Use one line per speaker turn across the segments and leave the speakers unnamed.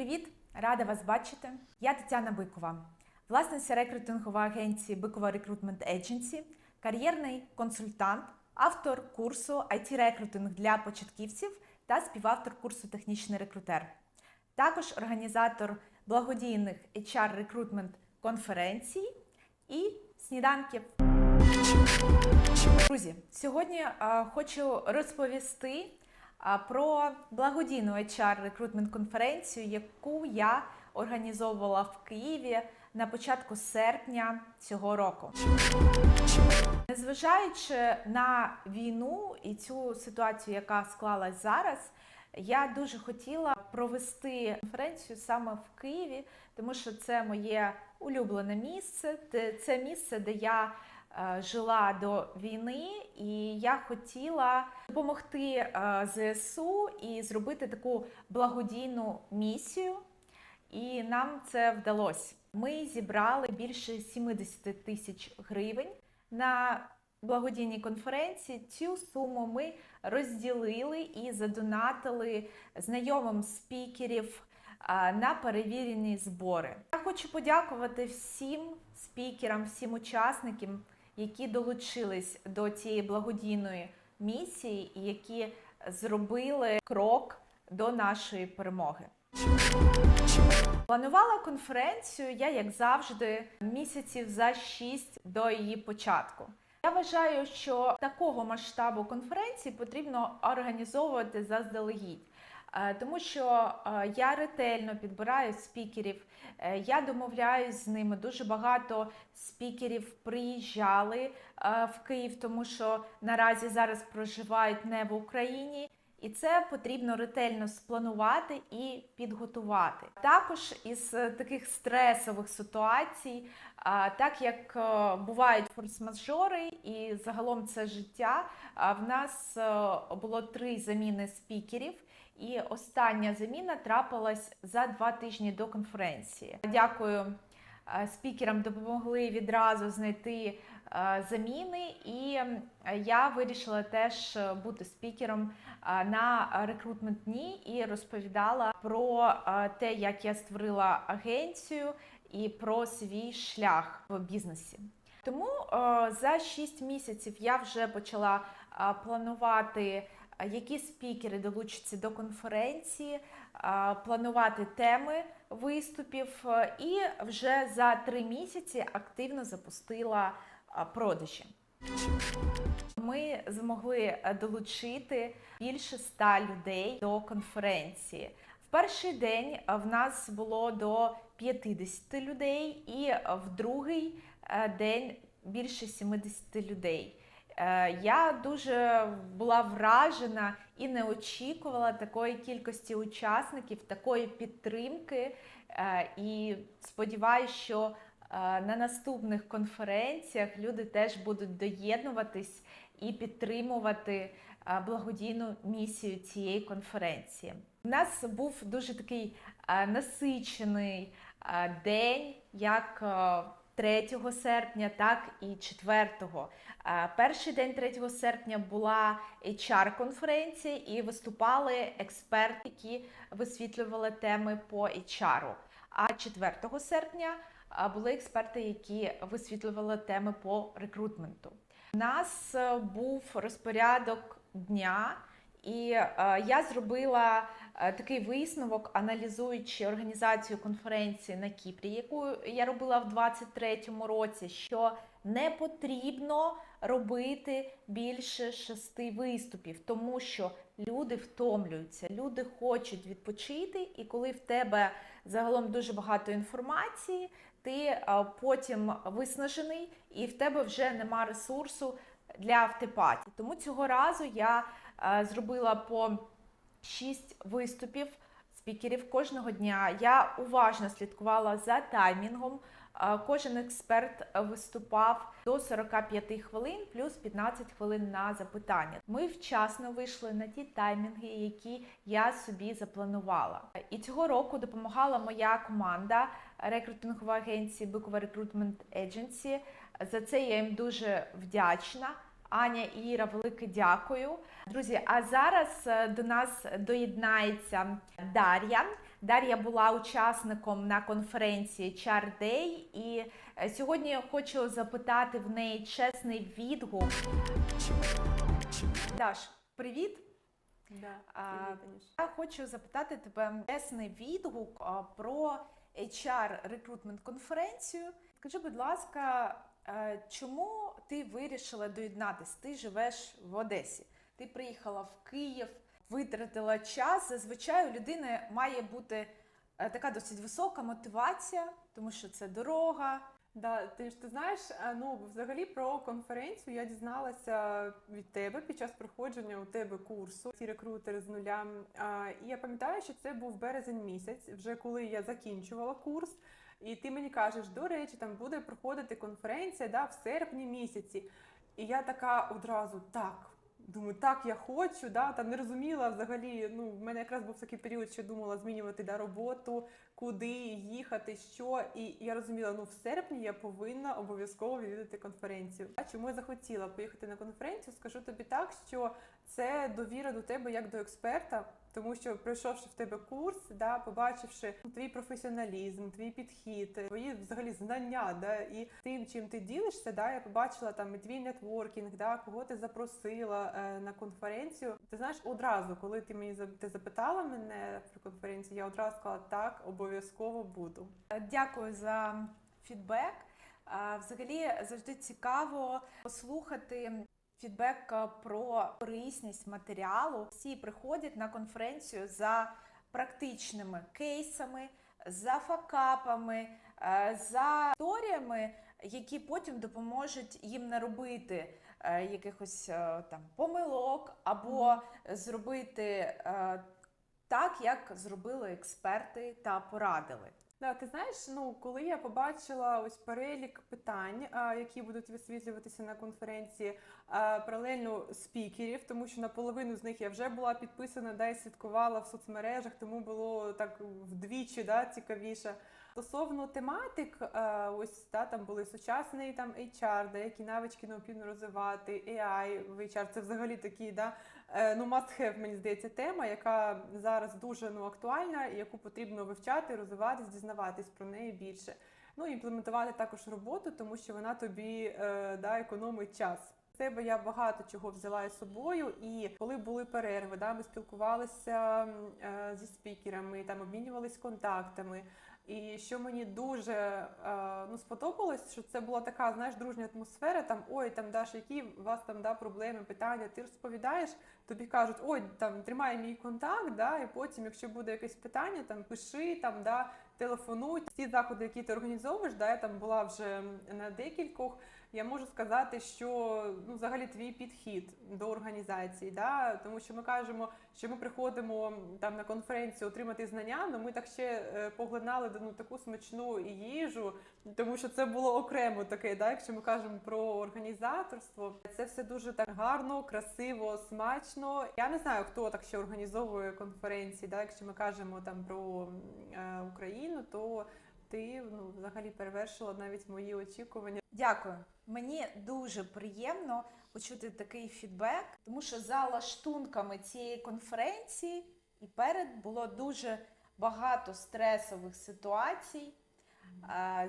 привіт! Рада вас бачити. Я Тетяна Бикова, власниця рекрутингової агенції Бикова Recruitment Agency, кар'єрний консультант, автор курсу it рекрутинг для початківців та співавтор курсу Технічний рекрутер. Також організатор благодійних HR рекрутмент конференцій і сніданків. Друзі, сьогодні хочу розповісти про благодійну HR рекрутмент конференцію, яку я організовувала в Києві на початку серпня цього року. Незважаючи на війну і цю ситуацію, яка склалась зараз, я дуже хотіла провести конференцію саме в Києві, тому що це моє улюблене місце. Це місце, де я жила до війни, і я хотіла допомогти е, ЗСУ і зробити таку благодійну місію. І нам це вдалося. Ми зібрали більше 70 тисяч гривень на благодійній конференції. Цю суму ми розділили і задонатили знайомим спікерів на перевірені збори. Я хочу подякувати всім спікерам, всім учасникам, які долучились до цієї благодійної місії і які зробили крок до нашої перемоги. Планувала конференцію я, як завжди, місяців за шість до її початку. Я вважаю, що такого масштабу конференції потрібно організовувати заздалегідь. Е, Тому що е, я ретельно підбираю спікерів, е, я домовляюсь з ними. Дуже багато спікерів приїжджали в Київ, тому що наразі зараз проживають не в Україні. І це потрібно ретельно спланувати і підготувати. Також із таких стресових ситуацій, так як бувають форс-мажори і загалом це життя, в нас було три заміни спікерів. І остання заміна трапилась за два тижні до конференції. Дякую е, спікерам, допомогли відразу знайти е, заміни, і я вирішила теж бути спікером е, на рекрутмент дні і розповідала про те, як я створила агенцію і про свій шлях в бізнесі. Тому за 6 місяців я вже почала планувати, які спікери долучаться до конференції, планувати теми виступів, е, і вже за 3 місяці активно запустила продажі. Ми змогли е, долучити більше ста людей до конференції. В перший день е, в нас було до 50 людей, і в другий день більше 70 людей. Е, Я дуже була вражена і не очікувала такої кількості учасників, такої підтримки. Е, І сподіваюся, що е, на наступних конференціях люди теж будуть доєднуватись і підтримувати благодійну місію цієї конференції. У нас був дуже такий насичений день, як 3 серпня, так і 4. Е, Перший день 3 серпня була HR-конференція і виступали експерти, які висвітлювали теми по HR. А 4 серпня були експерти, які висвітлювали теми по рекрутменту. У нас е, був розпорядок дня, і е, я зробила е, такий висновок, аналізуючи організацію конференції на Кіпрі, яку я робила в 23-му році, що не потрібно робити більше шести виступів, тому що люди втомлюються, люди хочуть відпочити, і коли в тебе загалом дуже багато інформації, ти е, потім виснажений, і в тебе вже нема ресурсу для автопаті. Тому цього разу я зробила по 6 виступів спікерів кожного дня. Я уважно слідкувала за таймінгом. Е, Кожен експерт виступав до 45 хвилин, плюс 15 хвилин на запитання. Ми вчасно вийшли на ті таймінги, які я собі запланувала. І цього року допомагала моя команда рекрутингової агенції Бикова Recruitment Agency. За це я їм дуже вдячна. Аня і Іра, велике дякую. Друзі, а зараз е, до нас доєднається Дар'я. Дар'я була учасником на конференції HR Day, і е, сьогодні я хочу запитати в неї чесний відгук. Даш, привіт!
Да,
А. Я хочу запитати тебе чесний відгук про HR рекрутмент конференцію. Скажи, будь ласка, чому ти вирішила доєднатися? Ти живеш в Одесі, ти приїхала в Київ, витратила час. Зазвичай у людини має бути е, така досить висока мотивація, тому що це дорога.
Да, ти ж ти знаєш, е, ну взагалі про конференцію я дізналася від тебе під час проходження у тебе курсу ці рекрутери з нуля. І я пам'ятаю, що це був березень місяць, вже коли я закінчувала курс. І ти мені кажеш, до речі, там буде проходити конференція да, в серпні місяці. І я така одразу так. Думаю, так я хочу, да, там не розуміла взагалі. Ну, в мене якраз був такий період, що думала змінювати да, роботу, куди їхати, що. І я розуміла, ну в серпні я повинна обов'язково відвідати конференцію. А чому я захотіла поїхати на конференцію? Скажу тобі так, що це довіра до тебе як до експерта. Тому що пройшовши в тебе курс, да, побачивши твій професіоналізм, твій підхід, твої взагалі знання, да, і тим, чим ти ділишся, да, я побачила там твій нетворкінг, да, кого ти запросила е, на конференцію. Ти знаєш, одразу, коли ти мені ти запитала мене про конференцію, я одразу сказала так, обов'язково буду.
Е, Дякую за фідбек. Взагалі завжди цікаво послухати фідбек е, про корисність матеріалу. Всі приходять на конференцію за практичними кейсами, за факапами, е, за історіями, які потім допоможуть їм не робити е, якихось там помилок або зробити так, як зробили експерти та порадили.
Да, ти знаєш, ну коли я побачила ось перелік питань, які будуть висвітлюватися на конференції, паралельно спікерів, тому що наполовину з них я вже була підписана, да, і слідкувала в соцмережах, тому було так вдвічі да, цікавіше. Стосовно тематик, е, ось да, там були сучасний там HR, да, які навички необхідно розвивати, AI в HR, це взагалі такі, да, е, ну must have, мені здається, тема, яка зараз дуже ну, актуальна, і яку потрібно вивчати, розвиватись, дізнаватись про неї більше. Ну імплементувати також роботу, тому що вона тобі е, да, економить час. З Себе я багато чого взяла із собою, і коли були перерви, да, ми спілкувалися е, зі спікерами, там обмінювались контактами. І що мені дуже е, ну, сподобалось, що це була така, знаєш, дружня атмосфера. Там ой, там Даш, які у вас там да, проблеми, питання. Ти розповідаєш, тобі кажуть, ой, там тримай мій контакт, да, і потім, якщо буде якесь питання, там пиши, там да, телефонуй. Ті заходи, які ти організовуєш, да, я там була вже на декількох. Я можу сказати, що ну, взагалі твій підхід до організації, да? тому що ми кажемо, що ми приходимо там на конференцію отримати знання, але ми так ще е, поглинали ну, таку смачну їжу, тому що це було окремо таке, да? якщо ми кажемо про організаторство. Це все дуже так гарно, красиво, смачно. Я не знаю, хто так ще організовує конференції, да? якщо ми кажемо там про е, Україну, то ти ну, взагалі перевершила навіть мої очікування.
Дякую. Мені дуже приємно почути такий фідбек, тому що за лаштунками цієї конференції і перед було дуже багато стресових ситуацій,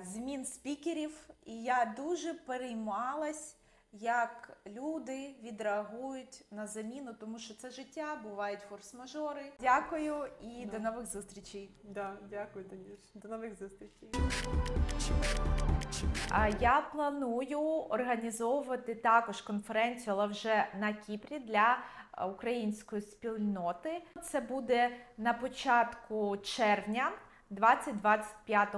змін спікерів, і я дуже переймалась, як люди відреагують на заміну, тому що це життя, бувають форс-мажори. Дякую і
Да.
до нових зустрічей.
Да, дякую, Танюш. До нових зустрічей.
А Я планую організовувати також конференцію, але вже на Кіпрі для е, української спільноти. Це буде на початку червня 2025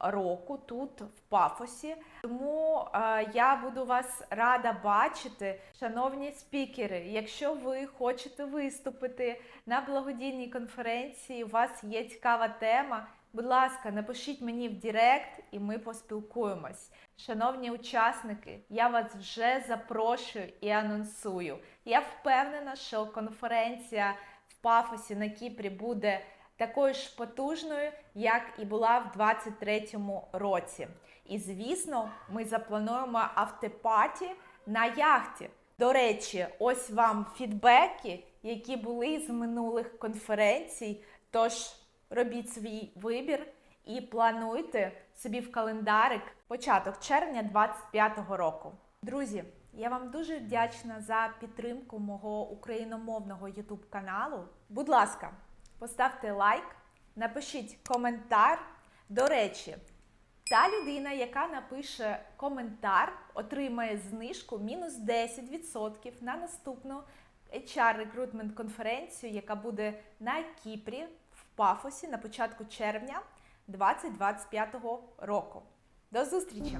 року, тут в Пафосі. Тому е, я буду вас рада бачити, шановні спікери. Якщо ви хочете виступити на благодійній конференції, у вас є цікава тема. Будь ласка, напишіть мені в Директ і ми поспілкуємось. Шановні учасники, я вас вже запрошую і анонсую. Я впевнена, що конференція в Пафосі на Кіпрі буде такою ж потужною, як і була в 2023 році. І звісно, ми заплануємо автопаті на яхті. До речі, ось вам фідбеки, які були з минулих конференцій. Тож робіть свій вибір і плануйте собі в календарик початок червня 2025 року. Друзі, я вам дуже вдячна за підтримку мого україномовного YouTube каналу. Будь ласка, поставте лайк, напишіть коментар. До речі, та людина, яка напише коментар, отримає знижку мінус 10% на наступну HR рекрутмент конференцію, яка буде на Кіпрі Пафосі на початку червня 2025 року. До зустрічі!